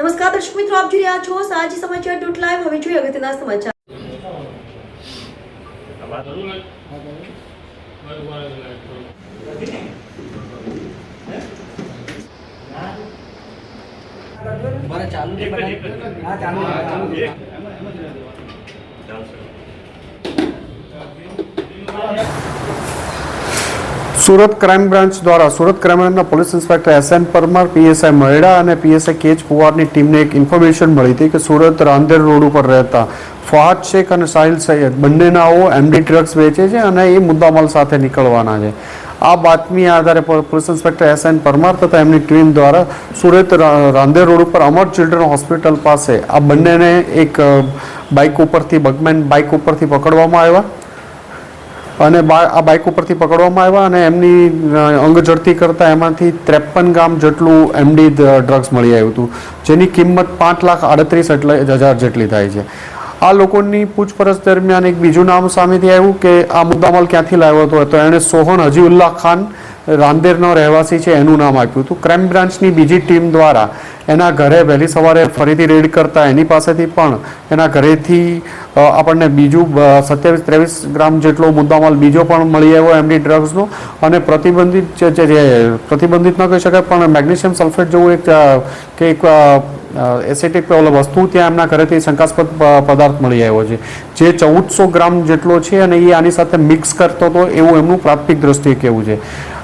નમસ્કાર દર્શક મિત્રો આપ જોઈ રહ્યા છો સાંજે સમાચાર ડોટ લાઈવ હવે જોઈએ અગત્યના સમાચાર બરાબર ચાલુ છે બધા? હા ચાલુ સુરત ક્રાઇમ બ્રાન્ચ દ્વારા સુરત ક્રાઇમ બ્રાન્ચના police inspector S N Parmar, PSI Maheda અને પીએસઆઈ કેચ પુવારની ટીમને એક ઇન્ફોર્મેશન મળી હતી કે સુરત રાંદેર રોડ ઉપર રહેતા ફહાદ શેખ અને સાહિલ સૈયદ બંનેનાઓ એમડી ડ્રગ્સ વેચે છે અને એ મુદ્દામાલ સાથે નીકળવાના છે. આ બાતમી આધારે police inspector S N Parmar તથા એમની ટીમ દ્વારા સુરત રાંદેર રોડ ઉપર અમર ચિલ્ડ્રન હોસ્પિટલ પાસે આ બંનેને એક બાઇક ઉપરથી બગમેન બાઇક ઉપરથી પકડવામાં આવ્યા. અને આ બાઇક ઉપરથી પકડવામાં આવ્યા અને એમની અ, અંગ ઝડતી કરતાં એમાંથી ત્રેપન ગ્રામ જેટલું એમડી ડ્રગ્સ મળી આવ્યું હતું જેની કિંમત પાંચ લાખ આડત્રીસ હજાર જેટલી થાય છે. આ લોકોની પૂછપરછ દરમિયાન એક બીજું નામ સામેથી આવ્યું કે આ મુદ્દામાલ ક્યાંથી લાવ્યો હતો? તો એણે સોહન હજીઉલ્લા ખાન રાંદેરનો રહેવાસી છે, એનું નામ આપ્યું હતું. ક્રાઇમ બ્રાન્ચની બીજી ટીમ દ્વારા એના ઘરે વહેલી સવારે ફરીથી રેડ કરતા એની પાસેથી પણ એના ઘરેથી આપણને બીજું સત્યાવીસ ત્રેવીસ ગ્રામ જેટલો મુદ્દામાલ બીજો પણ મળી આવ્યો એમની ડ્રગ્સનો અને પ્રતિબંધિત જે પ્રતિબંધિત ન કહી શકાય, પણ મેગ્નેશિયમ સલ્ફેટ જેવું એક કે એક એસેટિક વસ્તુ ત્યાં એમના ઘરેથી શંકાસ્પદ પદાર્થ મળી આવ્યો છે. જે ચૌદસો ગ્રામ જેટલો છે અને એ આની સાથે મિક્સ કરતો હતો, એવું એમનું પ્રાથમિક દ્રષ્ટિએ કહેવું છે.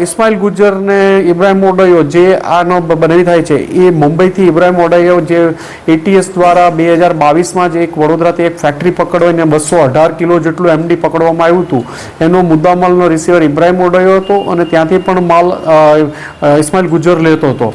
ઇસ્માઇલ ગુજ્જર ને ઇબ્રાહિમ ઓડયો જે આનો બ- બનેવી થાય છે, એ મુંબઈથી ઇબ્રાહિમ ઓડયો જે એટીએસ દ્વારા બે હજાર બાવીસમાં જ એક વડોદરાથી એક ફેક્ટરી પકડવાઈને બસો અઢાર કિલો જેટલું એમડી પકડવામાં આવ્યું હતું. એનો મુદ્દામાલનો રિસીવર ઇબ્રાહિમ ઓડયો હતો અને ત્યાંથી પણ માલ ઇસ્માઇલ ગુજર લેતો હતો.